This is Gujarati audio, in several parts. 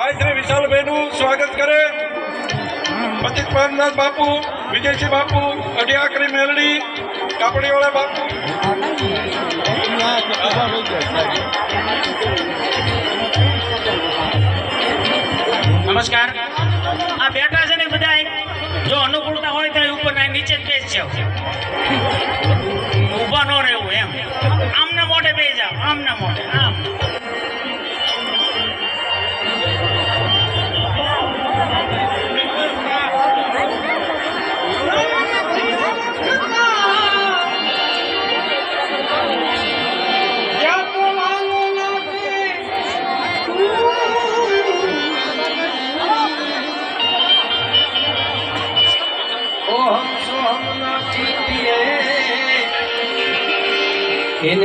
ભાઈ શ્રી વિશાલભાઈનું સ્વાગત કરે. પછી પાનનાથ બાપુ, વિજયસિંહ બાપુ, અઢિયાકરી મેલડી, કાપડીવાળા બાપુ. નમસ્કાર. આ બેઠા છે ને બધા જો અનુકૂળતા હોય તો ઉપર નીચે જ બેસ જાવ ઊભા ન રહેવું એમ. આમના મોઢે બેસી જાવ આમના મોઢે, આમ.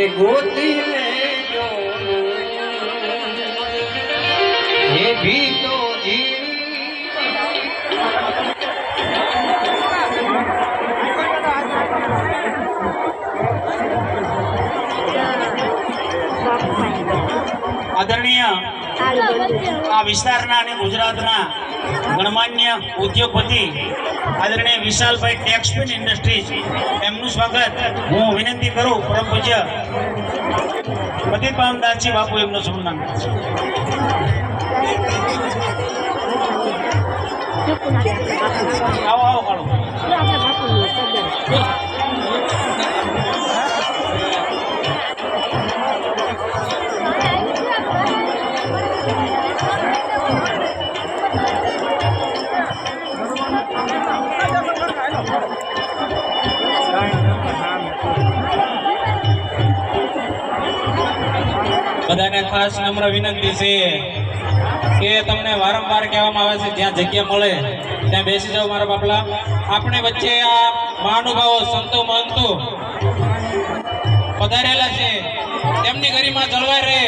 એને ગોતી લેજો એ ભી તો જીવ આદરણીય આ વિસ્તારના અને ગુજરાતના ગણમાન્ય ઉદ્યોગપતિ આદરણીય વિશાલભાઈ ટેક્સટાઇલ ઇન્ડસ્ટ્રીઝ, એમનું સ્વાગત હું વિનંતી કરું પરમ પૂજ્ય પતિત બાપુ એમનું સન્માન કરશે આવો આવો કાળો બધાને ખાસ નમ્ર વિનંતી છે કે તમને વારંવાર કહેવામાં આવે છે, જ્યાં જગ્યા મળે, ત્યાં બેસી જાઓ મારા બાપલા. આપણે વચ્ચે આ મહાનુભાવો, સંતો, મહંતો પધારેલા છે. તેમની ગરિમા જળવાઈ રહે.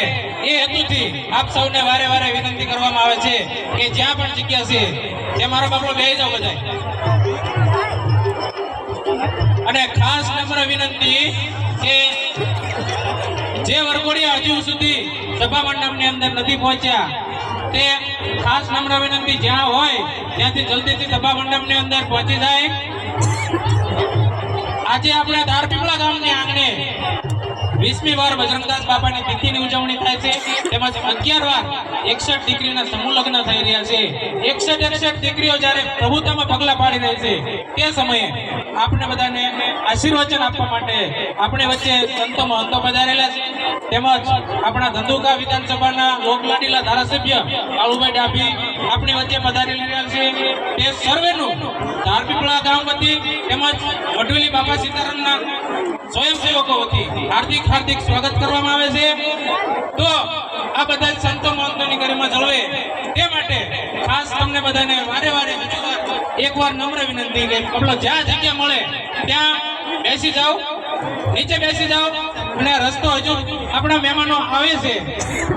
એ હેતુથી આપ સૌને વારે વારે વિનંતી કરવામાં આવે છે કે જ્યાં પણ જગ્યા છે, ત્યાં મારા બાપલો બે જાઓ બધાય. અને ખાસ નમ્ર વિનંતી કે જે વરઘોડિયા હજુ સુધી સભા મંડપની અંદર નથી પહોંચ્યા, તે ખાસ નમ્ર વિનંતી, જ્યાં હોય ત્યાંથી જલ્દીથી સભા મંડપની અંદર પહોંચી જાય. આજે આપણે ધારપીપળા ગામની આંગણે વીસમી વાર બજરંગદાસ બાપાની તિથિની ઉજવણી થાય છે. તેમજ અગિયાર વાર એકસઠ દીકરીના સમૂહ લગ્ન થઈ રહ્યા છે. એકસઠ એકસઠ દીકરીઓ જ્યારે પ્રભુતામાં પગલા પાડી રહી છે, તે સમયે આપણે બધાને આશીર્વચન આપવા માટે આપણે વચ્ચે સંતો મહંતો પધારેલા છે. તેમજ આપણા ધંધુકા વિધાનસભાના લોકલાડીલા ધારાસભ્ય કાળુભાઈ ડાભી આપણી વચ્ચે પધારી રહ્યા છે. તે સર્વેનું ધારપીપળા ગામ વતી તેમજ વડવેલી બાબા સીતારામના સ્વયંસેવકો વતી હાર્દિક હાર્દિક સ્વાગત કરવામાં આવે છે. તો આ બધા સંતો મહંતોની ગરિમા જળવે ખાસ તમને બધાને વારે વારે એકવાર નમ્ર વિનંતી કે કપડો જ્યાં જગ્યા મળે, ત્યાં બેસી જાઓ, નીચે બેસી જાઓ અને રસ્તો હજુ આપણા મહેમાનો આવે છે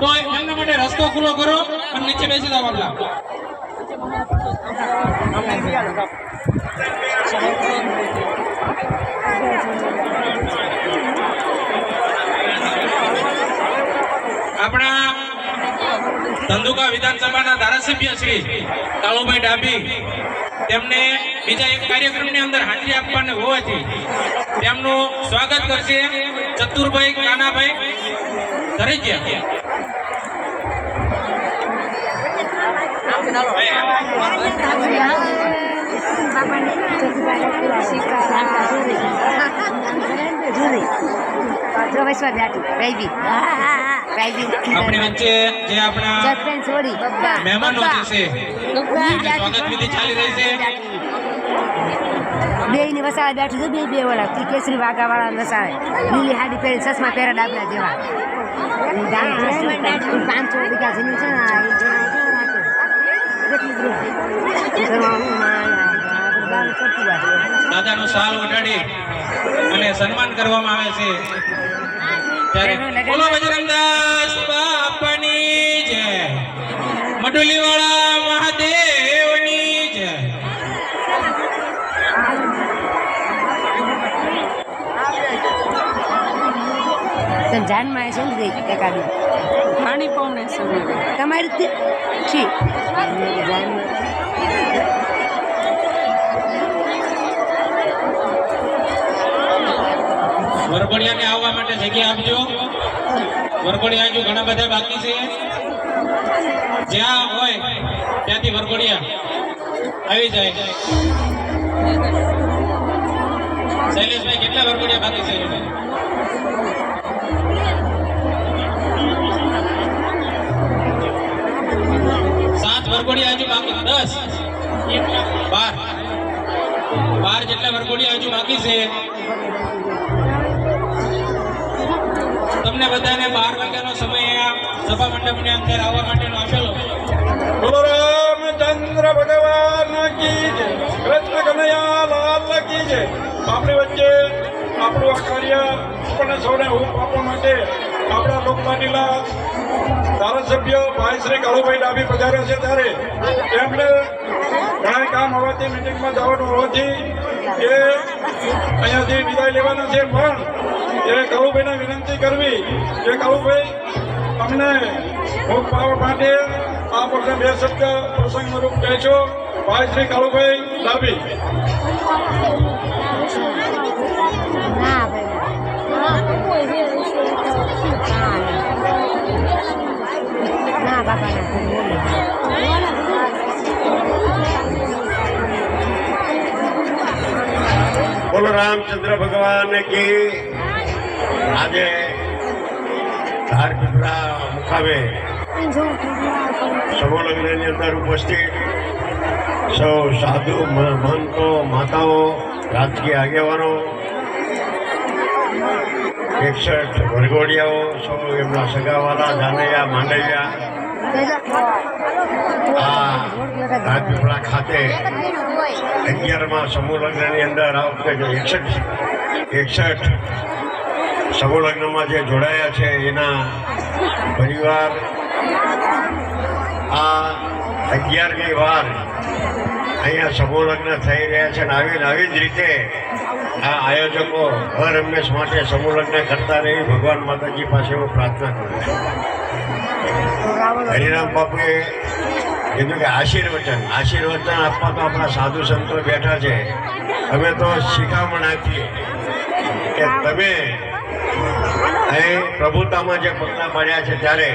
તો એમના માટે રસ્તો ખુલ્લો કરો અને નીચે બેસી જાઓ આપણા. આપણા ધંધુકા વિધાનસભાના ધારાસભ્ય શ્રી કાળુભાઈ ડાભી, તેમને બીજા એક કાર્યક્રમની અંદર હાજરી આપવાની હોવાથી તેમનું સ્વાગત કરશે ચતુરભાઈ કાનાભાઈ ધરેજિયા. આપણી વચ્ચે જે આપણા મહેમાનો જે છે એમની સ્વાગત વિધિ ચાલી રહી છે. બે ની વસાવે બેઠી છે બે બે ઓલા તી કેસરી વાઘા વાળા વસાવે. લીલી હાડી પહેરી ચશ્મા પહેરા ડાબલા જેવા. પાંચસો રૂપિયા છે ને. દાદાનું શાલ ઓઢાડી અને સન્માન કરવામાં આવે છે. બોલો બજરંગદાસ બાપાની જય. મડુલીવાળા મહાદેવની જય. જાનમાં છે ને એકાદી પાણી પાઉને સમય તમારી તે છી વરઘોડિયાને આવવા માટે જગ્યા આપજો. વરઘોડિયા હજુ ઘણા બધા બાકી છે. જ્યાં હોય ત્યાંથી વરઘોડિયા આવી જાય. શૈલેષભાઈ, કેટલા વરઘોડિયા બાકી છે? સાત વરઘોડિયા હજુ બાકી. દસ? બાર. બાર જેટલા વરઘોડિયા હજુ બાકી છે. તમને બધાને બાર વાગ્યાનો સમય અહીંયા સભા મંડપની અંદર આવવા માટેનો આપેલો. બોલો રામચંદ્ર ભગવાન કી જય. કૃષ્ણ કનૈયા લાલ કી જય. આપણી વચ્ચે આપણું આ કાર્ય આપણને સૌને હું આપવા માટે આપણા લોકમાનીલા ધારાસભ્ય ભાઈ શ્રી કાળુભાઈ ડાબી પધાર્યા છે ત્યારે એમને ઘણા કામ હોવાથી મિટિંગમાં જવાનું હોવાથી એ અહીંયાથી વિદાય લેવાના છે. પણ એ કાળુભાઈને વિનંતી કરવી. કે કાળુભાઈ અમને ભોગ પાવા માટે આ પ્રસંગ બે શબ્દ પ્રસંગ રૂપ કહેશો ભાઈ શ્રી કાળુભાઈ ડાબી. ના બાપા બોલો, રામચંદ્ર ભગવાન કી આજે ધારપીપળા મુકામે સમૂહ લગ્નની અંદર ઉપસ્થિત સૌ સાધુ મહંતો માતાઓ, રાજકીય આગેવાનો, એકસઠ વરઘોડિયાઓ, સૌ એમના સગાવાલા જાનૈયા માંડવિયા આ રાજપીપળા ખાતે અગિયારમાં સમૂહ લગ્નની અંદર આ વખતે એકસઠ એકસઠ સમૂહ લગ્નમાં જે જોડાયા છે, એના પરિવાર આ અગિયારમી વાર અહીંયા સમોલગ્ન થઈ રહ્યા છે અને આવી આવી જ રીતે આ આયોજકો હર હંમેશ માટે સમૂહ કરતા રહી ભગવાન માતાજી પાસે હું પ્રાર્થના કરું છું. હરિરામ બાપુએ કીધું કે આશીર્વચન આશીર્વચન આપવા તો આપણા સાધુ સંતો બેઠા છે. અમે તો શિખામણ આપીએ કે તમે અહીં પ્રભુતામાં જે પગલાં પાડ્યા છે ત્યારે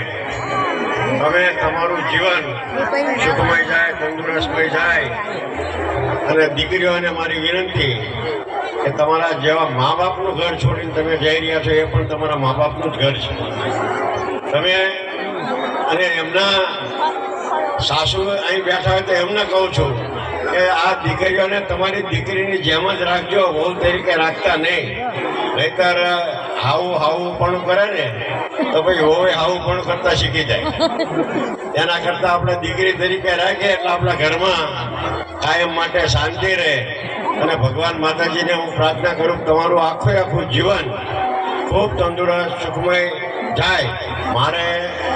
તમે તમારું જીવન સુખમય જાય તંદુરસ્તમય જાય. અને દીકરીઓને મારી વિનંતી કે તમારા જેવા મા બાપનું ઘર છોડીને તમે જઈ રહ્યા છો એ પણ તમારા મા બાપનું જ ઘર છે. તમે અને એમના સાસુ અહીં બેઠા હોય તો એમને કહું છું કે આ દીકરીઓને તમારી દીકરીની જેમ જ રાખજો, વહુ તરીકે રાખતા નહીં. નહીતર હાવું હાવું પણ કરે ને, તો ભાઈ હોવે હાવું પણ કરતા શીખી જાય. એના કરતાં આપણે દીકરી તરીકે રાખીએ એટલે આપણા ઘરમાં કાયમ માટે શાંતિ રહે. અને ભગવાન માતાજીને હું પ્રાર્થના કરું તમારું આખું આખું જીવન ખૂબ તંદુરસ્ત, સુખમય જાય. મારે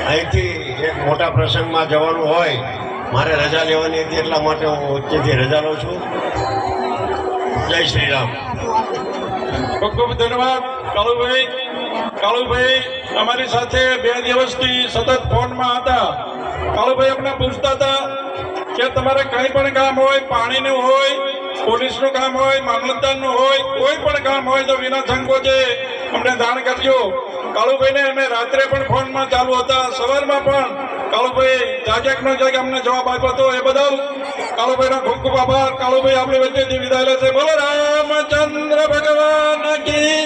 અહીંથી એક મોટા પ્રસંગમાં જવાનું હોય, મારે રજા લેવાની હતી એટલા માટે હું વચ્ચેથી રજા લઉં છું. જય શ્રી રામ. ખૂબ ખૂબ ધન્યવાદ. કાળુભાઈ કાળુભાઈ, અમારી સાથે બે દિવસથી સતત ફોનમાં હતા. કાળુભાઈ અમને પૂછતા હતા કે તમારે કંઈ પણ કામ હોય, પાણીનું હોય, પોલીસનું કામ હોય, મામલતદારનું હોય, કોઈ પણ કામ હોય તો વિના સંકોચે અમને દાન કરજો. કાળુભાઈને અમે રાત્રે પણ ફોનમાં ચાલુ હતા, સવારમાં પણ કાળુભાઈ જાગેક ન જાગે અમને જવાબ આપ્યો હતો એ બદલ કાળુભાઈનો ખૂબ ખૂબ આભાર. કાળુભાઈ, આપણી વચ્ચેથી વિદાય લે છે બોલો, રામચંદ્ર ભગવાન કી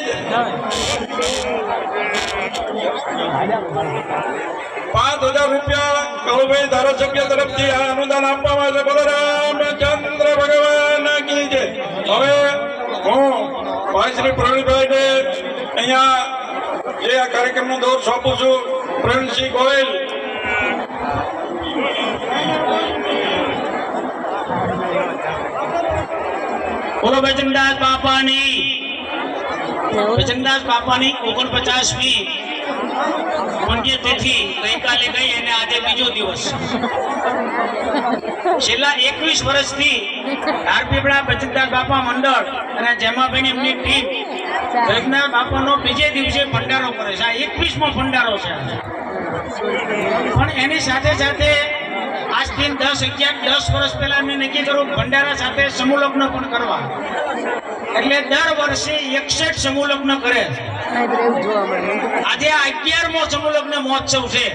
પાંચ હજાર રૂપિયા કાળુભાઈ ધારાસભ્ય તરફથી આ અનુદાન આપવામાં આવે છે. બોલો, રામચંદ્ર ભગવાન કી હવે હું ભાઈ શ્રી પ્રવીણભાઈને અહીંયા જે આ કાર્યક્રમનો દોર સોંપું છું પ્રવીણસિંહ ગોયલ. બોલો બચનદાસ બાપાની. બચનદાસ બાપાની ઓગણપચાસમી પુણ્યતિથિ ગઈકાલે ગઈ અને આજે બીજો દિવસ. છેલ્લા એકવીસ વર્ષથી ધારપીપળા બચનદાસ બાપા મંડળ અને જેમાબેન એમની ટીમ રજના બાપાનો બીજે દિવસે ભંડારો કરે છે. આ એકવીસમો ભંડારો છે. પણ એની સાથે સાથે આજથી દસ અગિયાર, દસ વર્ષ પહેલા મેં નક્કી કરું ભંડારા સાથે સમૂહ લગ્ન પણ કરવા. એટલે દર વર્ષે એકસઠ સમૂહ લગ્ન કરે આજે અગિયારમો સમૂહ લગ્ન મહોત્સવ છે.